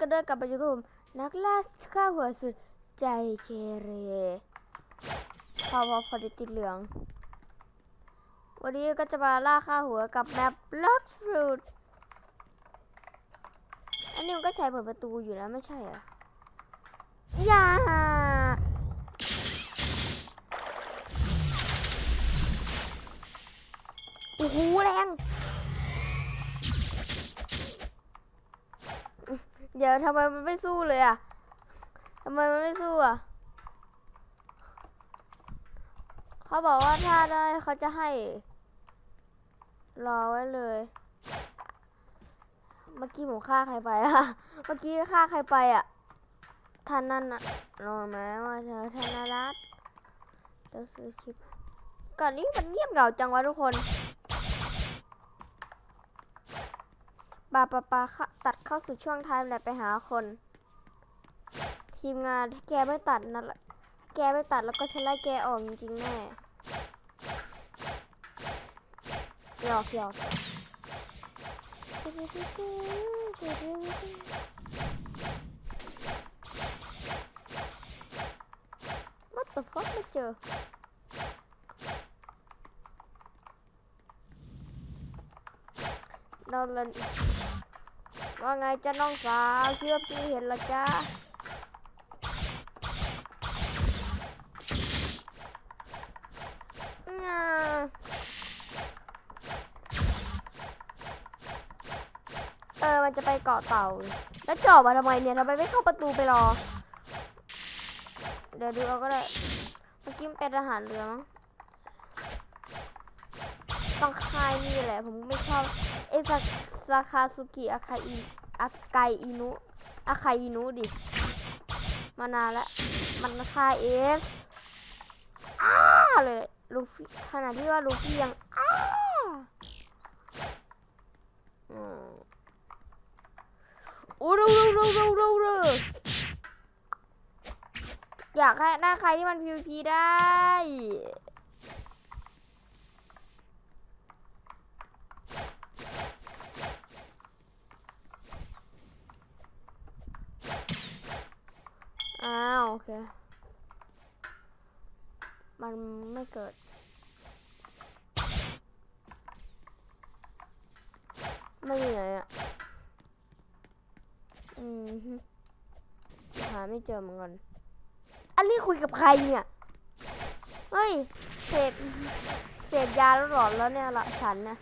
ก็เดินกลับไปอยู่กับผมนักล่าข้าหัวสุดใจเกเรพอพอพอดีติดเหลือง วันนี้ก็จะมาล่าค่าหัวกับแมป Blood Fruit อันนี้มันก็ใช้เปิดประตูอยู่แล้วไม่ใช่เหรออย่าโอ้โหแรง เดี๋ยวทำไมมันไม่สู้เลยอะทำไมมันไม่สู้อะเขาบอกว่าถ้าได้เขาจะให้ รอไว้เลย เมื่อกี้ผมฆ่าใครไปอะ เมื่อกี้ฆ่าใครไปอะท่านนั่นอะรอไหมว่าเธอธนรัตน์เดี๋ยวซื้อชิปก่อนนี้มันเงียบเหงาจังวะทุกคน ปาปาปาตัดเข้าสู่ช่วงท้ายและไปหาคน ทีมงานแกไม่ตัดนะละแกไม่ตัดแล้วก็ฉันไล่แกออกจริงๆแน่หยอกหยอก What the fuck ไม่เจอ เราเล่นว่าไงจ้าน้องสาวคิดว่าพี่เห็นเหรอจ้าง่าเออ มันจะไปเกาะเต่า แล้วจอบมาทำไมเนี่ยทำไมไม่เข้าประตูไปรอ เดี๋ยวดูเอาก็ได้ เมื่อกี้มันเป็นอาหารเรือมั้งต้องคายนี่แหละ ผมไม่ชอบ เอซาซาคาสุกิอาคาอิอาไกอินุอาคาอินุดิ มานานแล้ว มันคาเอสอ้าเลยลูฟี่ขนาดที่ว่าลูฟี่ยังอ้าอืมโอ้ดูดูดูดูดูดูอยากให้ได้ใครที่มัน PVP ได้ อ้าวโอเค มันไม่เกิด ไม่มีไหนอะ อืมหาไม่เจอเหมือนกัน อันนี้คุยกับใครเนี่ย เฮ้ย เสพ เสพยาแล้วหลอนแล้วเนี่ยละฉันนะ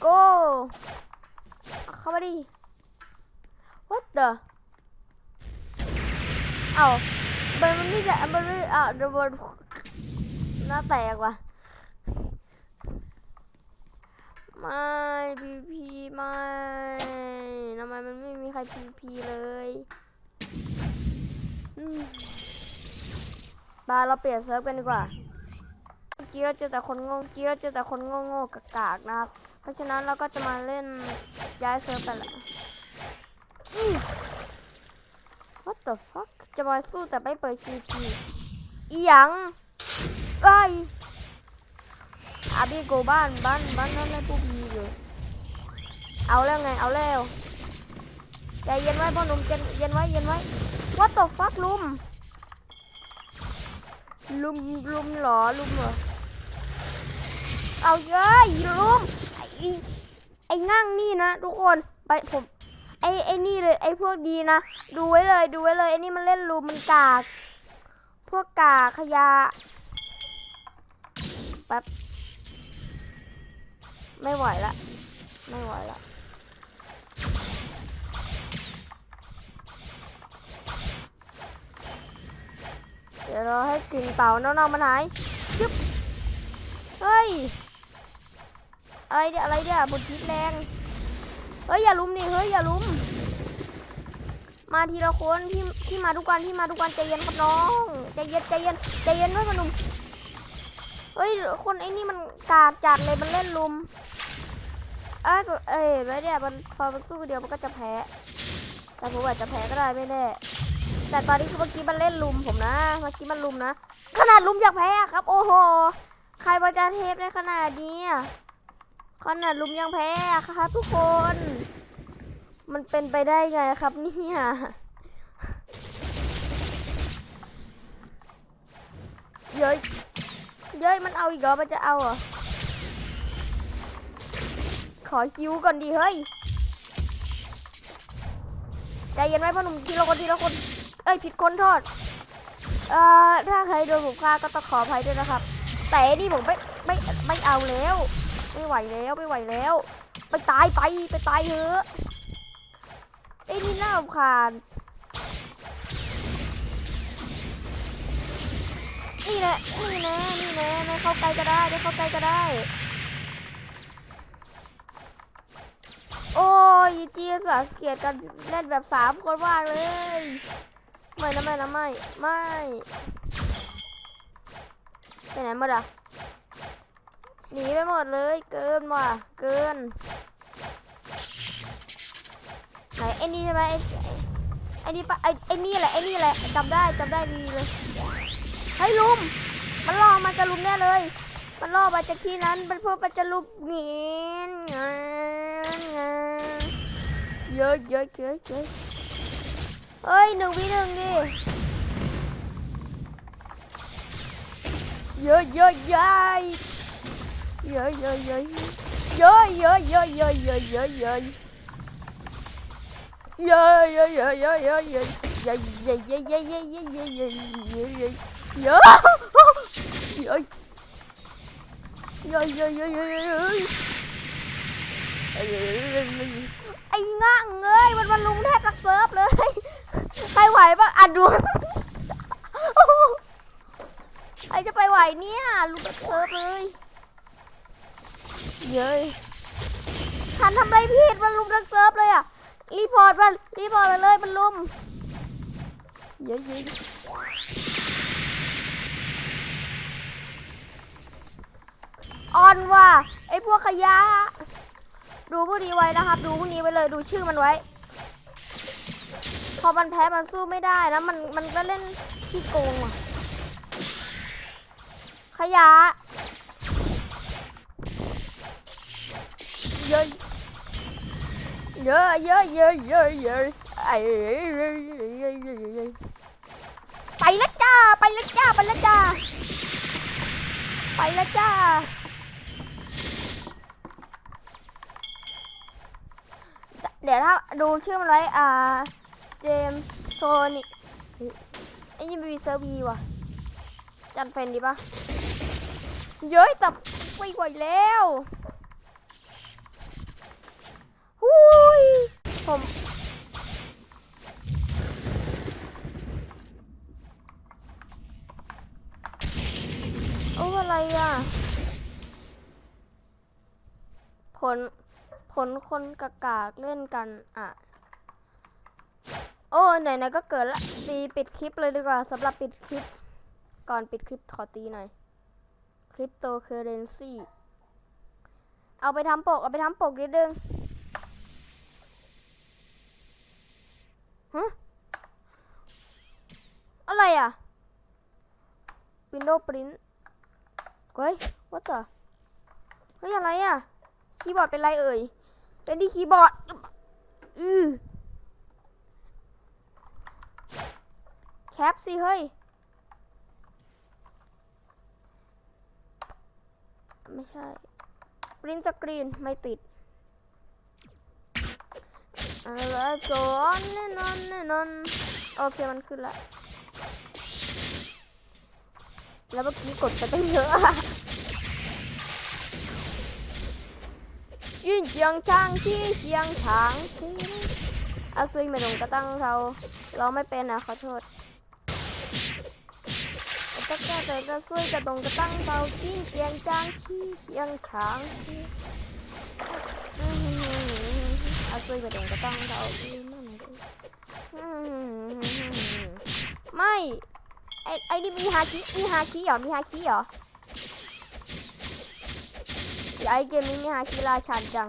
โก้ เข้ามาดิ what the เอ้ามันมันนี่จะมันไม่อะเดี๋ยวมันหน้าแตกว่ะไม่พีพีไม่ทำไมมันไม่มีใครพีพีเลยบาเราเปลี่ยนเซิร์ฟกันดีกว่าเมื่อกี้เราเจอแต่คนโง่เมื่อกี้เราเจอแต่คนโง่โง่ๆกากๆนะครับ เพราะฉะนั้นเราก็จะมาเล่นย้ายเซิร์ฟกันแหละ What the fuck จะมาสู้แต่ไม่เปิด PVP อีหยังเอ้ยอาบีโกบ้านบ้านบ้านนั่นเลยพวกพีเลยเอาแล้วไงเอาแล้วใจเย็นไว้พ่อหนุ่มใจเย็นไว้เย็นไว้ What the fuck ลุมลุมลุมเหรอลุมเหรอเอาเย้ยลุม ไอ้ไอ้งั่งนี่นะทุกคนไปผมไอ้ไอ้นี่เลยไอ้พวกดีนะดูไว้เลยดูไว้เลยไอ้นี่มันเล่นลุมมันกาก พวกกากขยะแป๊บไม่ไหวละไม่ไหวละเดี๋ยวเราให้กลิ่นเต่าเน่าๆมันหายจึ๊บเฮ้ย อะไรเดี๋ยอะไรเดี๋ยบุญทิศแรงเฮ้ยอย่าลุมดิเฮ้ยอย่าลุม มาทีละคนที่ที่มาทุกวันที่มาทุกวันใจเย็นครับน้องใจเย็นใจเย็นใจเย็นด้วยพนุ่มเฮ้ยคนไอ้นี่มันกากจัดเลยมันเล่นลุมเอ้ยเอ้ยแล้วเนี่ยมันพอมันสู้เดียวมันก็จะแพ้ แต่ผมอาจจะแพ้ก็ได้ไม่แน่แต่ตอนนี้คือเมื่อกี้มันเล่นลุมผมนะเมื่อกี้มันลุมนะขนาดลุมอยากแพ้ครับ โอ้โหใครมาจะเทปได้ขนาดนี้ ขนาดลุมยังแพ้ค่ะทุกคน มันเป็นไปได้ไงครับเนี่ยเย้ยเย้ยมันเอาอีกเหรอมันจะเอาเหรอ ขอคิวก่อนดีเฮ้ย ใจเย็นไว้พ่อหนุ่มทีละคนทีละคน เอ้ยผิดคนโทษ เอ่อ ถ้าใครโดนผมฆ่าก็ต้องขออภัยด้วยนะครับ แต่นี่ผมไม่ไม่ไม่เอาแล้ว ไม่ไหวแล้วไม่ไหวแล้ว ไปตายไปไปตายเถอะไอ้นี่น่าขำคานนี่แหละนี่นะนี่นะไม่เข้าใกล้ก็ได้ไม่เข้าใกล้ก็ได้ โอ้ยจีสาสเกียดกันเล่นแบบสามคนว่างเลย ไม่นะไม่นะไม่ไม่ไปไหนมาด่ะ หนีไปหมดเลย เกินว่ะ เกิน ไหนไอ้นี่ใช่ไหมไอ้ไอ้นี่ปะไอ้ไอ้นี่แหละไอ้นี่แหละจำได้จำได้ดีเลยให้ลุม มันล่อมันจะลุมแน่เลย มันล่อมาจากที่นั้นมันเพวกมันจะลุมเงี้ยเงี้ยอะเยอะเยอะเยอะเฮ้ยหนึ่งวิหนึ่งดิเยอะเยอะใหญ่ Dơi dơi dơi Dơi dơi dơi dơi dơi dơi dơi Dơi dơi dơi dơi dơi dơi Dơi dơi dơi dơi dơi dơi dơi dơi dơi dơi Dơi Dơi Dơi dơi dơi dơi dơi Anh ngang ơi Mình mà lùng hết đặc sớp đấy Tay hoài bác ăn đuống ไอจะไปไหวเนี่ยลูกเซิร์ฟเลย เย้ยทันทำอะไรผิดมันลุมตักเซิร์ฟเลยอะ รีพอร์ตมัน รีพอร์ตไปเลยมันลุม เย้ยย้ยออนว่าไอ้พวกขยะ ดูพวกนี้ไว้นะครับ ดูพวกนี้ไว้เลย ดูชื่อมันไว้ พอมันแพ้มันสู้ไม่ได้นะ มันมันก็เล่นขี้โกงอะ ขยะ เยอะเยอะเยอะเยอะเยอะเยอะไอ้ไปแล้วจ้า ไปแล้วจ้า ไปแล้วจ้า ไปแล้วจ้า เดี๋ยวถ้าดูชื่อมันไว้ อ่า เจมส์โซนิกไอ้ยี่มีเซอร์บีว่ะ จันเฟนดีปะเย้ยจับไม่ไหวแล้วหุ ยผมโอ้อะไรอะ ผล ผลคนกากากเล่นกันอะ โอ้ไหนๆก็เกิดละตีปิดคลิปเลยดีกว่าสำหรับปิดคลิป ก่อนปิดคลิปขอตีหน่อย คริปโตเคอเรนซีเอาไปทำปก เอาไปทำปกนิดนึง ฮะอะไรอะ Windows Print เฮ้ย what the เฮ้ย อะไรอะ คีย์บอร์ดเป็นไรเอ่ย เป็นที่คีย์บอร์ด อือแคปสิ เฮ้ย ไม่ใช่ปรินสกรีน ไม่ติด อะไรก่อนแน่นอนแน่นอนโอเคมันขึ้นละแล้วเมื่อกี้กดไปตั้งเยอะยิ่งเจียงช้างที่เชียงช้างที่อาซุยไม่ลงกระตั้งเรา เราไม่เป็นนะขอโทษแต่แค่แต่กระซุยกระตรงกระตั้งเราที่เชียงช้างที่เชียงช้างที่ อาซุยไม่ลงกระตั้งเราที่นั่นเลยอื้อหือไม่ไอไอนี่มีฮาคิมีฮาคิเหรอมีฮาคิเหรอไอเกมนี้มีฮาคิราชันจัง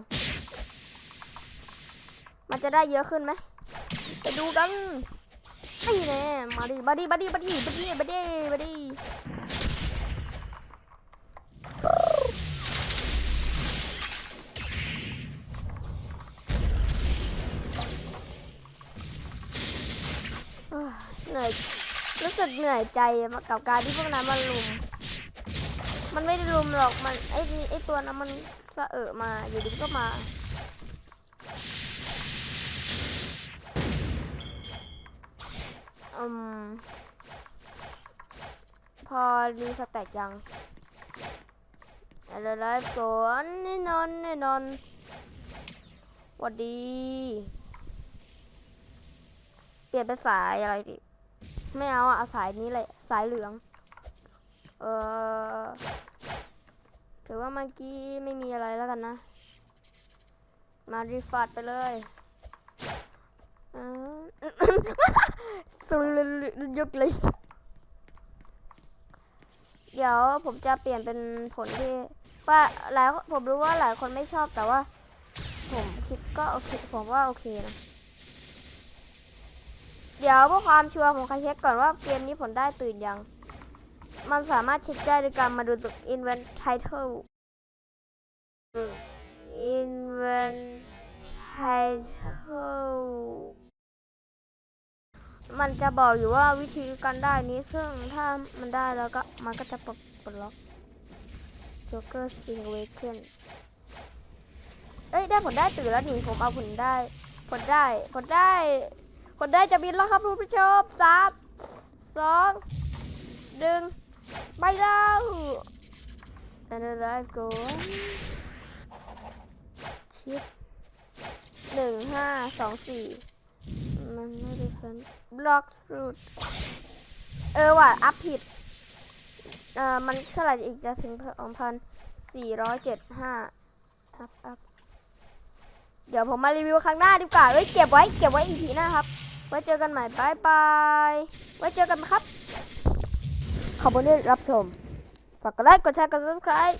มันจะได้เยอะขึ้นไหมไปดูกันนี่แน่มาดิมาดิมาดิมาดิมาดิมาดิมาดิ นื่อยใจกับการที่พวกนั้นมาลุม มันไม่ได้ลุมหรอก มันไอ้ไอ้ตัวนั้นมันสะเอะมา อยู่ดีก็มาอืมพอรีสแต็กยังอะไรไลฟ์ก่อนแน่นอนแน่นอนวัดดี เปลี่ยนเป็นสายอะไรดิ ไม่เอาอะสายนี้เลยสายเหลือง เออถือว่าเมื่อกี้ไม่มีอะไรแล้วกันนะ มารีฟัดไปเลยเออสุดยุกเลยเดี๋ยวผมจะเปลี่ยนเป็นผลที่ว่าหลายผมรู้ว่าหลายคนไม่ชอบแต่ว่า ผมคิดก็โอเค ผมว่าโอเคนะ เดี๋ยวเพื่อความชัวร์ผมขอเช็คก่อนว่าเกมนี้ผลได้ตื่นยัง มันสามารถเช็คได้โดยการมาดูตัว invent title invent title มันจะบอกอยู่ว่าวิธีการได้นี้ซึ่งถ้ามันได้แล้วก็มันก็จะปลดปลดล็อก Joker Sting Awaken เอ้ยได้ผลได้ตื่นแล้วนี่ผมเอาผลได้ผลได้ผลได้ ผลได้จะบินแล้วครับคุณผู้ชมสามสองหนึ่งไปแล้ว and the life go ชิปหนึ่งห้าสองสี่มันไม่ได้ฟัน block fruit เออว่ะ อัพผิด เอ่อมันเท่าไหร่อีกจะถึงสองพันสี่ร้อยเจ็ดห้าอัพอัพ เดี๋ยวผมมารีวิวครั้งหน้าดีกว่าเอ้ยเก็บไว้เก็บไว้อีพีหน้าครับ ไว้เจอกันใหม่บายบายไว้เจอกันครับ ขอบคุณที่รับชม ฝากกดไลค์กดแชร์กด subscribe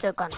เจอกัน